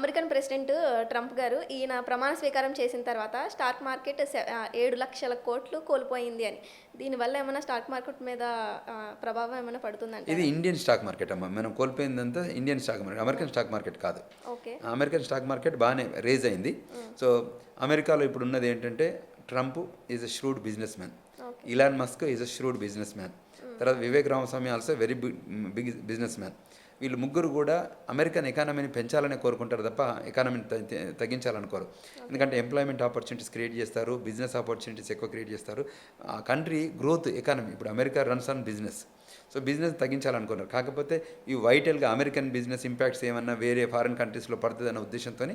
American president Trump గారు ఈయన ప్రమాణ స్వీకారం చేసిన తర్వాత స్టాక్ మార్కెట్ ఏడు లక్షల కోట్లు కోల్పోయింది అని. దీనివల్ల ఏమైనా స్టాక్ మార్కెట్ మీద ప్రభావం ఏమైనా పడుతుందంటే ఇది ఇండియన్ స్టాక్ మార్కెట్ అమ్మ. మనం కోల్పోయిందంతా Indian stock market American stock market కాదు. ఓకే. అమెరికన్ స్టాక్ మార్కెట్ బాగానే రేజ్ అయింది. సో అమెరికాలో ఇప్పుడు ఉన్నది ఏంటంటే Trump is a shrewd business man. Elon Musk is a shrewd business man. తర్వాత Vivek Ramaswamy also very big big business man. వీళ్ళు ముగ్గురు కూడా అమెరికన్ ఎకానమీని పెంచాలనే కోరుకుంటారు తప్ప ఎకానమీని తగ్గించాలనుకోరు ఎందుకంటే ఎంప్లాయ్మెంట్ ఆపర్చునిటీస్ క్రియేట్ చేస్తారు బిజినెస్ ఆపర్చునిటీస్ ఎక్కువ క్రియేట్ చేస్తారు. ఆ కంట్రీ గ్రోత్ ఎకానమీ ఇప్పుడు America runs on business so business తగ్గించాలనుకున్నారు. కాకపోతే ఈ వైటల్గా అమెరికన్ బిజినెస్ ఇంపాక్ట్స్ ఏమన్నా వేరే ఫారిన్ కంట్రీస్లో పడుతుందన్న ఉద్దేశంతో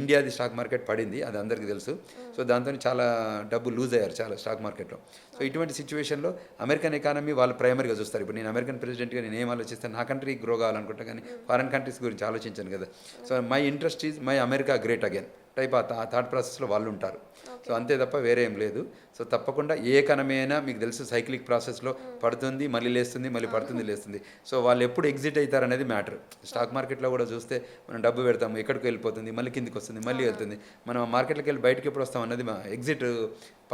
ఇండియాది స్టాక్ మార్కెట్ పడింది అది అందరికీ తెలుసు. సో దాంతో చాలా డబ్బు లూజ్ అయ్యారు చాలా స్టాక్ మార్కెట్లో. సో ఇటువంటి సిచ్యువేషన్లో అమెరికన్ ఎకానమీ వాళ్ళు ప్రైమరీగా చూస్తారు. ఇప్పుడు నేను అమెరికన్ ప్రెసిడెంట్గా నేను ఏం ఆలోచిస్తే నా కంట్రీ గ్రో కావాలనుకుంటా కానీ ఫారిన్ కంట్రీస్ గురించి ఆలోచించాను కదా. So my interest is my America great again. Type ఆ థాట్ ప్రాసెస్లో వాళ్ళు ఉంటారు సో అంతే తప్ప వేరే ఏం లేదు. సో తప్పకుండా ఏ అయినా మీకు తెలుసు సైక్లిక్ ప్రాసెస్లో పడుతుంది మళ్ళీ లేస్తుంది మళ్ళీ పడుతుంది లేస్తుంది. సో వాళ్ళు ఎప్పుడు ఎగ్జిట్ అవుతారు అనేది మ్యాటర్. స్టాక్ మార్కెట్లో కూడా చూస్తే మనం డబ్బు పెడతాము ఎక్కడికి వెళ్ళిపోతుంది మళ్ళీ కిందికి వస్తుంది మళ్ళీ వెళ్తుంది. మనం ఆ మార్కెట్లోకి వెళ్ళి బయటకు ఎప్పుడు వస్తాం అనేది మా ఎగ్జిట్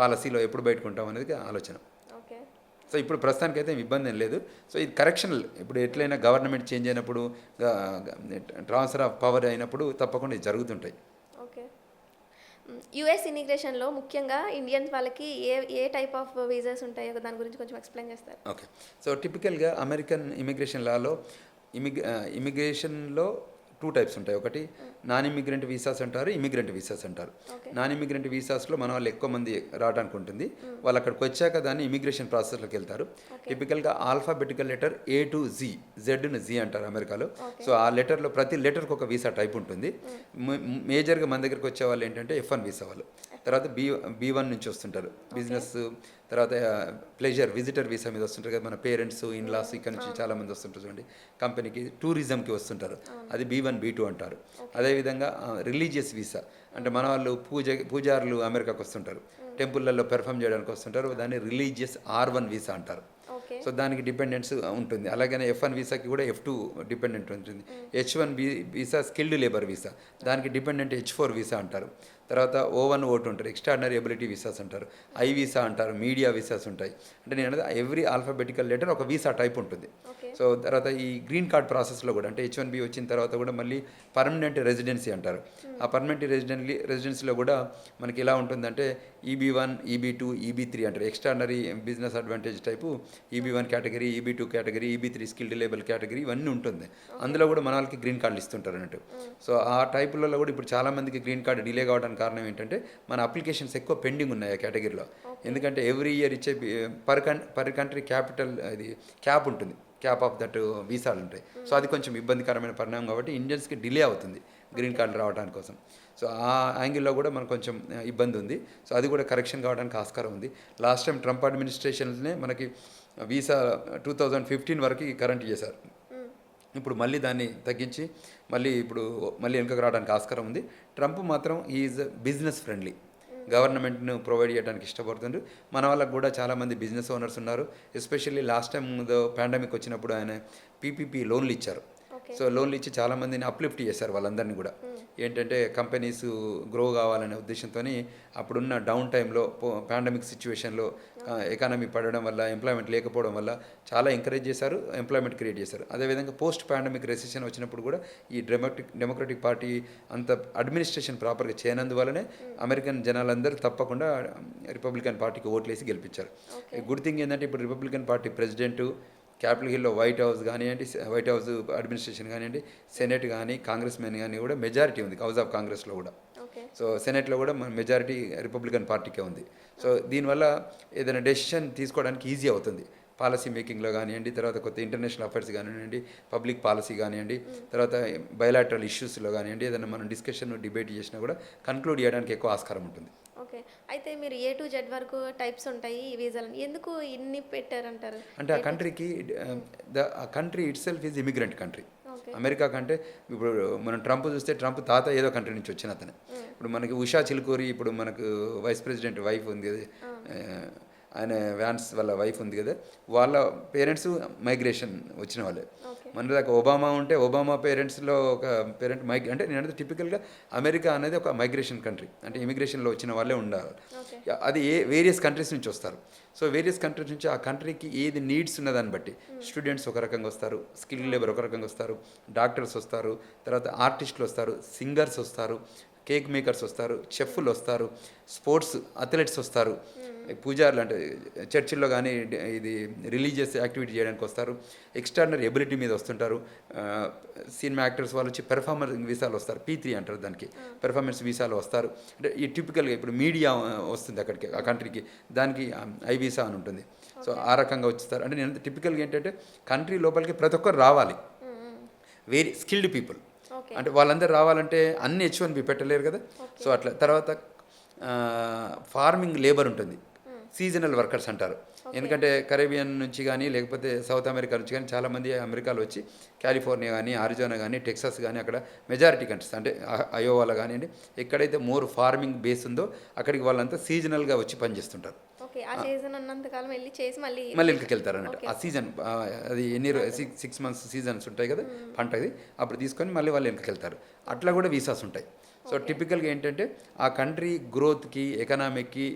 పాలసీలో ఎప్పుడు బయటకు ఉంటాం అనేది ఆలోచన. సో ఇప్పుడు ప్రస్తుతానికైతే ఇబ్బంది ఏం లేదు. సో ఇది కరెక్షన్ ఇప్పుడు ఎట్లయినా గవర్నమెంట్ చేంజ్ అయినప్పుడు ట్రాన్స్ఫర్ ఆఫ్ పవర్ అయినప్పుడు తప్పకుండా ఇది జరుగుతుంటాయి. యుఎస్ ఇమిగ్రేషన్లో ముఖ్యంగా ఇండియన్స్ వాళ్ళకి ఏ ఏ టైప్ ఆఫ్ వీజాస్ ఉంటాయో దాని గురించి కొంచెం ఎక్స్ప్లెయిన్ చేస్తారు. ఓకే. సో టిపికల్గా అమెరికన్ ఇమిగ్రేషన్ లాలో ఇమిగ్ ఇమిగ్రేషన్లో టూ టైప్స్ ఉంటాయి. ఒకటి నాన్ ఇమిగ్రెంట్ వీసాస్ అంటారు ఇమిగ్రెంట్ వీసాస్ అంటారు. నాన్ ఇమిగ్రెంట్ వీసాస్లో మన వాళ్ళు ఎక్కువ మంది రావడానికి ఉంటుంది. వాళ్ళు అక్కడికి వచ్చాక దాన్ని ఇమిగ్రేషన్ ప్రాసెస్లోకి వెళ్తారు. టిపికల్గా alphabetical letter A to Z జెడ్ను Z అంటారు అమెరికాలో. సో ఆ లెటర్లో ప్రతి లెటర్కి ఒక వీసా టైప్ ఉంటుంది. మేజర్గా మన దగ్గరికి వచ్చే వాళ్ళు ఏంటంటే ఎఫ్ వన్ వీసా వాళ్ళు. తర్వాత బీ బీ వన్ నుంచి వస్తుంటారు. బిజినెస్ తర్వాత ప్లెజర్ విజిటర్ వీసా మీద వస్తుంటారు కదా మన పేరెంట్స్ ఇన్లాస్ ఇక్కడ నుంచి చాలా మంది వస్తుంటారు చూడండి. కంపెనీకి టూరిజంకి వస్తుంటారు. అది బీ వన్ బీ టూ అంటారు. అదేవిధంగా రిలీజియస్ వీసా అంటే మన వాళ్ళు పూజ పూజారులు అమెరికాకి వస్తుంటారు. టెంపుల్లలో పెర్ఫామ్ చేయడానికి వస్తుంటారు. దాన్ని రిలీజియస్ ఆర్ వన్ వీసా అంటారు. సో దానికి డిపెండెన్స్ ఉంటుంది. అలాగనే ఎఫ్ వన్ వీసాకి కూడా ఎఫ్ టూ డిపెండెంట్ ఉంటుంది. H one B visa skilled labour visa. దానికి డిపెండెంట్ హెచ్ ఫోర్ వీసా అంటారు. తర్వాత ఓ వన్ ఓటు ఉంటారు ఎక్స్ట్రాడినరీ ఎబిలిటీ వీసాస్ అంటారు. ఐ వీసా అంటారు. మీడియా వీసాస్ ఉంటాయి. అంటే నేను ఎవ్రీ ఆల్ఫాబెటికల్ లెటర్ ఒక వీసా టైప్ ఉంటుంది. సో తర్వాత ఈ గ్రీన్ కార్డ్ ప్రాసెస్లో కూడా అంటే హెచ్ వన్ బి వచ్చిన తర్వాత కూడా మళ్ళీ పర్మనెంట్ రెసిడెన్సీ అంటారు. ఆ పర్మనెంట్ రెసిడెన్సీ రెసిడెన్సీలో కూడా మనకి ఎలా ఉంటుందంటే E B one E B two E B three అంటారు. Extraordinary business advantage type E B one category E B two category E B three skilled labour category ఇవన్నీ ఉంటుంది. అందులో కూడా మన వాళ్ళకి గ్రీన్ కార్డులు ఇస్తుంటారు అన్నట్టు. సో ఆ టైపులలో కూడా ఇప్పుడు చాలా మందికి గ్రీన్ కార్డు డిలే కావడానికి కారణం ఏంటంటే మన అప్లికేషన్స్ ఎక్కువ పెండింగ్ ఉన్నాయి ఆ కేటగిరీలో ఎందుకంటే ఎవ్రీ ఇయర్ ఇచ్చే పర్ కన్ పర్ కంట్రీ క్యాపిటల్ అది క్యాప్ ఉంటుంది. క్యాప్ ఆఫ్ దట్ వీసాలు ఉంటాయి. సో అది కొంచెం ఇబ్బందికరమైన పరిణామం కాబట్టి ఇండియన్స్కి డిలే అవుతుంది గ్రీన్ కార్డు రావడానికి కోసం. సో ఆ యాంగిల్లో కూడా మనకు కొంచెం ఆ, ఇబ్బంది ఉంది. సో అది కూడా కరెక్షన్ కావడానికి ఆస్కారం ఉంది. లాస్ట్ టైం ట్రంప్ అడ్మినిస్ట్రేషన్నే మనకి వీసా టూ థౌజండ్ ఫిఫ్టీన్ వరకు కరెంట్ చేశారు. ఇప్పుడు మళ్ళీ దాన్ని తగ్గించి మళ్ళీ ఇప్పుడు మళ్ళీ వెనుకకు రావడానికి ఆస్కారం ఉంది. ట్రంప్ మాత్రం ఈజ్ బిజినెస్ ఫ్రెండ్లీ. గవర్నమెంట్ను ప్రొవైడ్ చేయడానికి ఇష్టపడుతుండ్రు. మన వాళ్ళకు కూడా చాలామంది బిజినెస్ ఓనర్స్ ఉన్నారు. ఎస్పెషల్లీ లాస్ట్ టైం పాండమిక్ వచ్చినప్పుడు ఆయన పీపీపీ లోన్లు ఇచ్చారు. సో లోన్లు ఇచ్చి చాలామందిని అప్లిఫ్ట్ చేశారు వాళ్ళందరినీ కూడా. ఏంటంటే కంపెనీస్ గ్రో కావాలనే ఉద్దేశంతో అప్పుడున్న డౌన్ టైంలో పాండమిక్ సిచ్యువేషన్లో ఎకానమీ పడడం వల్ల ఎంప్లాయ్మెంట్ లేకపోవడం వల్ల చాలా ఎంకరేజ్ చేశారు ఎంప్లాయ్మెంట్ క్రియేట్ చేశారు. అదేవిధంగా పోస్ట్ పాండమిక్ రెసిషన్ వచ్చినప్పుడు కూడా ఈ డెమోక్రటిక్ డెమోక్రటిక్ పార్టీ అంత అడ్మినిస్ట్రేషన్ ప్రాపర్గా చేయనందువల్లనే అమెరికన్ జనాలందరూ తప్పకుండా రిపబ్లికన్ పార్టీకి ఓట్లేసి గెలిపించారు. గుడ్ థింగ్ ఏంటంటే ఇప్పుడు రిపబ్లికన్ పార్టీ ప్రెసిడెంట్ క్యాపిటల్ హిల్లో వైట్ హౌస్ కానివ్వండి వైట్ హౌస్ అడ్మినిస్ట్రేషన్ కానివ్వండి సెనెట్ కానీ కాంగ్రెస్ మెన్ కానీ కూడా మెజారిటీ ఉంది హౌస్ ఆఫ్ కాంగ్రెస్లో కూడా. సో సెనెట్లో కూడా మన మెజారిటీ రిపబ్లికన్ పార్టీకే ఉంది. సో దీనివల్ల ఏదైనా డెసిషన్ తీసుకోవడానికి ఈజీ అవుతుంది. పాలసీ మేకింగ్లో కానివ్వండి తర్వాత కొత్త ఇంటర్నేషనల్ అఫైర్స్ కానివ్వండి పబ్లిక్ పాలసీ కానివ్వండి తర్వాత బయలాటరల్ ఇష్యూస్లో కానివ్వండి ఏదైనా మనం డిస్కషన్ డిబేట్ చేసినా కూడా కన్క్లూడ్ చేయడానికి ఎక్కువ ఆస్కారం ఉంటుంది. ఓకే. అయితే మీరు ఏ టు జెడ్ వరకు టైప్స్ ఉంటాయి ఈ వీసాలని? ఎందుకు ఇన్ని పెట్టారంటారు? అంటే ఆ కంట్రీకి ద ఆ country itself is immigrant country. America కంటే ఇప్పుడు మనం ట్రంప్ చూస్తే ట్రంప్ తాత ఏదో కంట్రీ నుంచి వచ్చిన అతనే. ఇప్పుడు మనకి ఉషా చిలుకూరి ఇప్పుడు మనకు వైస్ ప్రెసిడెంట్ వైఫ్ ఉంది. ఆయన వ్యాన్స్ వాళ్ళ వైఫ్ ఉంది కదా వాళ్ళ పేరెంట్స్ మైగ్రేషన్ వచ్చిన వాళ్ళే. మన దాకా ఒబామా ఉంటే ఒబామా పేరెంట్స్లో ఒక పేరెంట్ మైగ్ అంటే నేను అనేది టిపికల్గా అమెరికా అనేది ఒక మైగ్రేషన్ కంట్రీ అంటే ఇమిగ్రేషన్లో వచ్చిన వాళ్ళే ఉండాలి. అది ఏ వేరియస్ కంట్రీస్ నుంచి వస్తారు. సో వేరియస్ కంట్రీస్ నుంచి ఆ కంట్రీకి ఏది నీడ్స్ ఉన్నదాన్ని బట్టి స్టూడెంట్స్ ఒక రకంగా వస్తారు స్కిల్ లేబర్ ఒక రకంగా వస్తారు డాక్టర్స్ వస్తారు తర్వాత ఆర్టిస్టులు వస్తారు సింగర్స్ వస్తారు కేక్ మేకర్స్ వస్తారు చెఫ్లు వస్తారు స్పోర్ట్స్ అథ్లెట్స్ వస్తారు. పూజారులు అంటే చర్చిల్లో కానీ ఇది రిలీజియస్ యాక్టివిటీ చేయడానికి వస్తారు. ఎక్స్ట్రాడినరీ ఎబిలిటీ మీద వస్తుంటారు. సినిమా యాక్టర్స్ వాళ్ళు వచ్చి పెర్ఫార్మర్ వీసాలు వస్తారు. పీ త్రీ అంటారు దానికి. పెర్ఫార్మెన్స్ వీసాలు వస్తారు. అంటే ఈ టిపికల్గా ఇప్పుడు మీడియా వస్తుంది అక్కడికి ఆ కంట్రీకి. దానికి ఐ వీసా అని ఉంటుంది. సో ఆ రకంగా వచ్చేస్తారు. అంటే నేను టిపికల్గా ఏంటంటే కంట్రీ లోపలికి ప్రతి ఒక్కరు రావాలి. వెరీ స్కిల్డ్ పీపుల్ అంటే వాళ్ళందరూ రావాలంటే అన్ని హెచ్ వన్ బి పెట్టలేరు కదా. సో అట్లా తర్వాత ఫార్మింగ్ లేబర్ ఉంటుంది. సీజనల్ వర్కర్స్ అంటారు. ఎందుకంటే కరేబియన్ నుంచి కానీ లేకపోతే సౌత్ అమెరికా నుంచి కానీ చాలామంది అమెరికాలో వచ్చి కాలిఫోర్నియా కానీ ఆరిజోనా కానీ టెక్సాస్ కానీ అక్కడ మెజారిటీ కంట్రీస్ అంటే అయోవాలో కానివ్వండి ఎక్కడైతే మోర్ ఫార్మింగ్ బేస్ ఉందో అక్కడికి వాళ్ళంతా సీజనల్గా వచ్చి పనిచేస్తుంటారు. ఓకే ఆ సీజన్ ఉన్నంత కాలం వెళ్ళి చేసి మళ్ళీ మళ్ళీ వెనక్కి వెళ్తారు అన్నట్టు ఆ సీజన్ అది ఎన్ని సిక్స్ సిక్స్ మంత్స్ సీజన్స్ ఉంటాయి కదా పంటది అప్పుడు తీసుకొని మళ్ళీ వాళ్ళు వెనక్కి వెళ్తారు. అట్లా కూడా వీసాస్ ఉంటాయి. సో టిపికల్గా ఏంటంటే ఆ కంట్రీ గ్రోత్కి ఎకనామిక్కి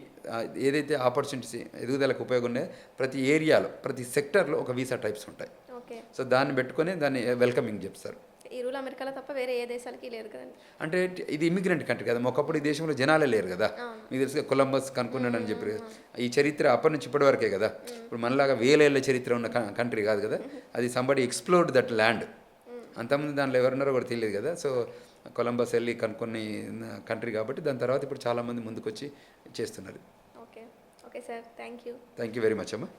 ఏదైతే ఆపర్చునిటీస్ ఎదుగుదలకు ఉపయోగం ఉన్నాయో ప్రతి ఏరియాలో ప్రతి సెక్టర్లో ఒక వీసా టైప్స్ ఉంటాయి. ఓకే. సో దాన్ని పెట్టుకొని దాన్ని వెల్కమింగ్ చెప్తారు. ఈ రూల్ అమెరికాలో తప్ప వేరే ఏ దేశాలకి లేదు కదండి. అంటే ఇది ఇమిగ్రెంట్ కంట్రీ కదా ఒకప్పుడు ఈ దేశంలో జనాలే లేరు కదా. మీకు తెలుసు కొలంబస్ కనుక్కున్నాడని చెప్పి కదా. ఈ చరిత్ర అప్పటి నుంచి ఇప్పటి వరకే కదా. ఇప్పుడు మనలాగా వేలేళ్ళ చరిత్ర ఉన్న కంట్రీ కాదు కదా. అది సంబడి ఎక్స్ప్లోర్డ్ దట్ ల్యాండ్ అంతకుముందు దాంట్లో ఎవరున్నారో కూడా తెలియదు కదా. సో కొలంబస్ వెళ్ళి కనుక్కొని కంట్రీ కాబట్టి దాని తర్వాత ఇప్పుడు చాలామంది ముందుకొచ్చి చేస్తున్నారు. Okay. Okay sir. Thank you thank you very much అమ్మా.